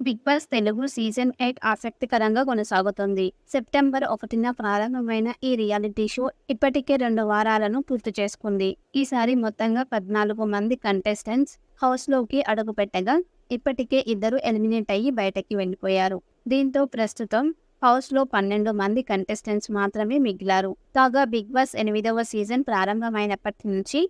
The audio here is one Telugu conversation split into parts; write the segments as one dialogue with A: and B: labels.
A: Big boss Telugu season eight ఆసక్తికరంగా కొనసాగుతుంది. సెప్టెంబర్ ఒకటిన ప్రారంభమైన ఈ రియాలిటీ షో ఇప్పటికే రెండు వారాలను పూర్తి చేసుకుంది. ఈసారి మొత్తంగా పద్నాలుగు మంది కంటెస్టెంట్స్ హౌస్లోకి అడుగుపెట్టగా ఇప్పటికే ఇద్దరు ఎలిమినేట్ అయ్యి బయటకి వెళ్ళిపోయారు. దీంతో ప్రస్తుతం హౌస్లో పన్నెండు మంది కంటెస్టెంట్స్ మాత్రమే మిగిలారు. కాగా బిగ్ బాస్ ఎనిమిదవ సీజన్ ప్రారంభమైనప్పటి నుంచి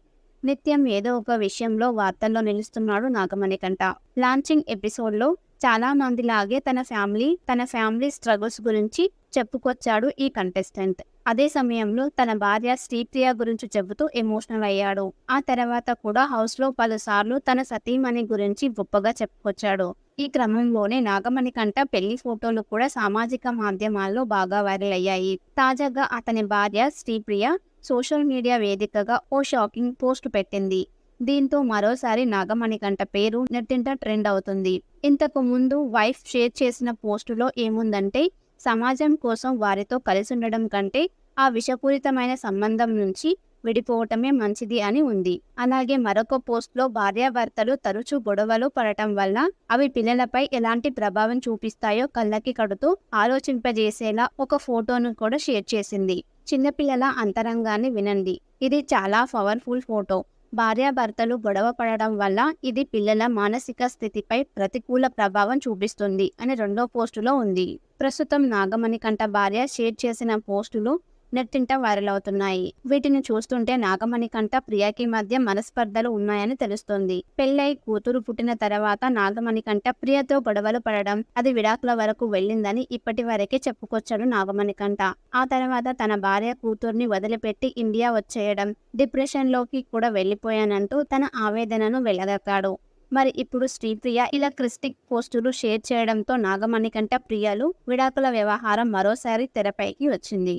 A: నిత్యం ఏదో ఒక విషయంలో వార్తల్లో నిలుస్తున్నాడు నాగమణికంట లాంచింగ్ ఎపిసోడ్లో చాలా మందిలాగే తన ఫ్యామిలీ తన ఫ్యామిలీ స్ట్రగుల్స్ గురించి చెప్పుకొచ్చాడు ఈ కంటెస్టెంట్ అదే సమయంలో తన భార్య శ్రీప్రియ గురించి చెబుతూ ఎమోషనల్ అయ్యాడు. ఆ తర్వాత కూడా హౌస్లో పలుసార్లు తన సతీమణి గురించి గొప్పగా చెప్పుకొచ్చాడు. ఈ క్రమంలోనే నాగమణి కంట పెళ్ళి ఫోటోలు కూడా సామాజిక మాధ్యమాల్లో బాగా వైరల్ అయ్యాయి. తాజాగా అతని భార్య శ్రీప్రియ సోషల్ మీడియా వేదికగా ఓ షాకింగ్ పోస్ట్ పెట్టింది. దీంతో మరోసారి నాగమణికంట పేరు నెట్టింట ట్రెండ్ అవుతుంది. ఇంతకు ముందు వైఫ్ షేర్ చేసిన పోస్టులో ఏముందంటే సమాజం కోసం వారితో కలిసి ఉండడం కంటే ఆ విషపూరితమైన సంబంధం నుంచి విడిపోవటమే మంచిది అని ఉంది. అలాగే మరొక పోస్ట్లో భార్యాభర్తలు తరచూ గొడవలు పడటం వల్ల అవి పిల్లలపై ఎలాంటి ప్రభావం చూపిస్తాయో కళ్ళకి కడుతూ ఆలోచింపజేసేలా ఒక ఫోటోను కూడా షేర్ చేసింది. చిన్నపిల్లల అంతరంగాన్ని వినండి. ఇది చాలా పవర్ఫుల్ ఫోటో. భార్యాభర్తలు గొడవ పడడం వల్ల ఇది పిల్లల మానసిక స్థితిపై ప్రతికూల ప్రభావం చూపిస్తుంది అని రెండో పోస్టులో ఉంది. ప్రస్తుతం నాగమణి కంట భార్య షేర్ చేసిన పోస్టులు నెట్టింట వైరల్ అవుతున్నాయి వీటిని చూస్తుంటే నాగమణి కంట ప్రియాకి మధ్య మనస్పర్ధలు ఉన్నాయని తెలుస్తోంది. పెళ్ళై కూతురు పుట్టిన తర్వాత నాగమణి కంట ప్రియతో గొడవలు పడడం అది విడాకుల వరకు వెళ్ళిందని ఇప్పటి వరకే చెప్పుకొచ్చాడు నాగమణి కంట. ఆ తర్వాత తన భార్య కూతుర్ని వదిలిపెట్టి ఇండియా వచ్చేయడం డిప్రెషన్లోకి కూడా వెళ్ళిపోయానంటూ తన ఆవేదనను వెళ్ళగక్కాడు మరి ఇప్పుడు శ్రీప్రియ ఇలా క్రిస్టిక్ పోస్టులు షేర్ చేయడంతో నాగమణి కంట ప్రియలు విడాకుల వ్యవహారం మరోసారి తెరపైకి వచ్చింది.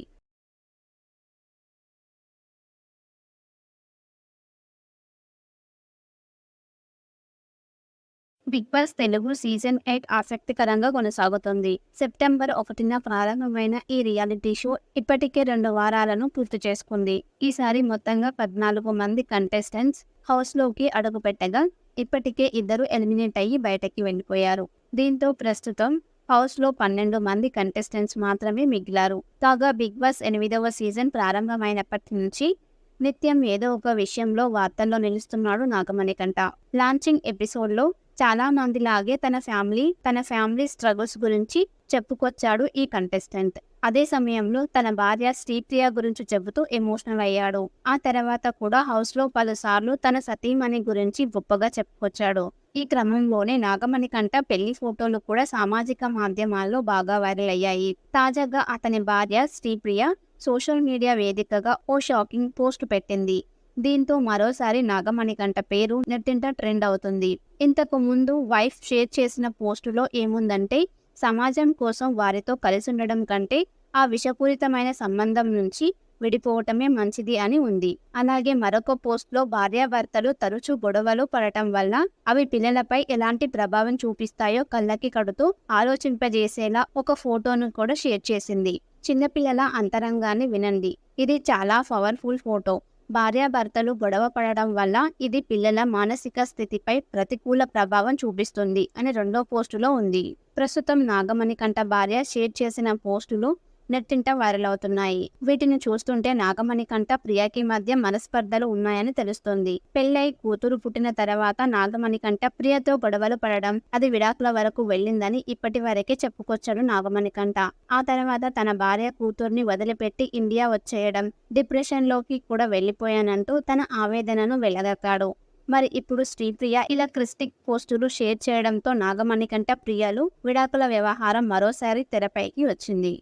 A: Big boss Telugu season eight ఆసక్తికరంగా కొనసాగుతుంది. సెప్టెంబర్ ఒకటిన ప్రారంభమైన ఈ రియాలిటీ షో ఇప్పటికే రెండు వారాలను పూర్తి చేసుకుంది. ఈసారి మొత్తంగా పద్నాలుగు మంది కంటెస్టెంట్స్ హౌస్లోకి అడుగుపెట్టగా ఇప్పటికే ఇద్దరు ఎలిమినేట్ అయ్యి బయటకి వెళ్ళిపోయారు. దీంతో ప్రస్తుతం హౌస్లో పన్నెండు మంది కంటెస్టెంట్స్ మాత్రమే మిగిలారు. కాగా బిగ్ బాస్ ఎనిమిదవ సీజన్ ప్రారంభమైనప్పటి నుంచి నిత్యం ఏదో ఒక విషయంలో వార్తల్లో నిలుస్తున్నాడు నాగమణికంట లాంచింగ్ ఎపిసోడ్లో చాలామందిలాగే తన ఫ్యామిలీ తన ఫ్యామిలీ స్ట్రగుల్స్ గురించి చెప్పుకొచ్చాడు ఈ కంటెస్టెంట్. అదే సమయంలో తన భార్య శ్రీప్రియ గురించి చెబుతూ ఎమోషనల్ అయ్యాడు. ఆ తర్వాత కూడా హౌస్లో పలుసార్లు తన సతీమణి గురించి గొప్పగా చెప్పుకొచ్చాడు. ఈ క్రమంలోనే నాగమణి కంట పెళ్ళి ఫోటోలు కూడా సామాజిక మాధ్యమాల్లో బాగా వైరల్ అయ్యాయి. తాజాగా అతని భార్య శ్రీప్రియ సోషల్ మీడియా వేదికగా ఓ షాకింగ్ పోస్ట్ పెట్టింది. దీంతో మరోసారి నాగమణి గంట పేరు నెట్టింట ట్రెండ్ అవుతుంది. ఇంతకు ముందు వైఫ్ షేర్ చేసిన పోస్టులో ఏముందంటే సమాజం కోసం వారితో కలిసి ఉండడం కంటే ఆ విషపూరితమైన సంబంధం నుంచి విడిపోవటమే మంచిది అని ఉంది. అలాగే మరొక పోస్ట్లో భార్యాభర్తలు తరచూ గొడవలు పడటం వల్ల అవి పిల్లలపై ఎలాంటి ప్రభావం చూపిస్తాయో కళ్ళకి కడుతూ ఆలోచింపజేసేలా ఒక ఫోటోను కూడా షేర్ చేసింది. చిన్నపిల్లల అంతరంగాన్ని వినండి. ఇది చాలా పవర్ఫుల్ ఫోటో. భార్యాభర్తలు గొడవ పడడం వల్ల ఇది పిల్లల మానసిక స్థితిపై ప్రతికూల ప్రభావం చూపిస్తుంది అని రెండో పోస్టులో ఉంది. ప్రస్తుతం నాగమణి కంట భార్య షేర్ చేసిన పోస్టులు నెట్టింట వైరల్ అవుతున్నాయి. వీటిని చూస్తుంటే నాగమణి కంట ప్రియాకి మధ్య మనస్పర్ధలు ఉన్నాయని తెలుస్తుంది. పెళ్ళై కూతురు పుట్టిన తర్వాత నాగమణి కంట ప్రియతో గొడవలు పడడం అది విడాకుల వరకు వెళ్ళిందని ఇప్పటి వరకే చెప్పుకొచ్చాడు నాగమణి కంట. ఆ తర్వాత తన భార్య కూతుర్ని వదిలిపెట్టి ఇండియా వచ్చేయడం డిప్రెషన్లోకి కూడా వెళ్ళిపోయానంటూ తన ఆవేదనను వెళ్ళగక్కాడు మరి ఇప్పుడు శ్రీప్రియ ఇలా క్రిస్టిక్ పోస్టులు షేర్ చేయడంతో నాగమణి కంట ప్రియలు విడాకుల వ్యవహారం మరోసారి తెరపైకి వచ్చింది.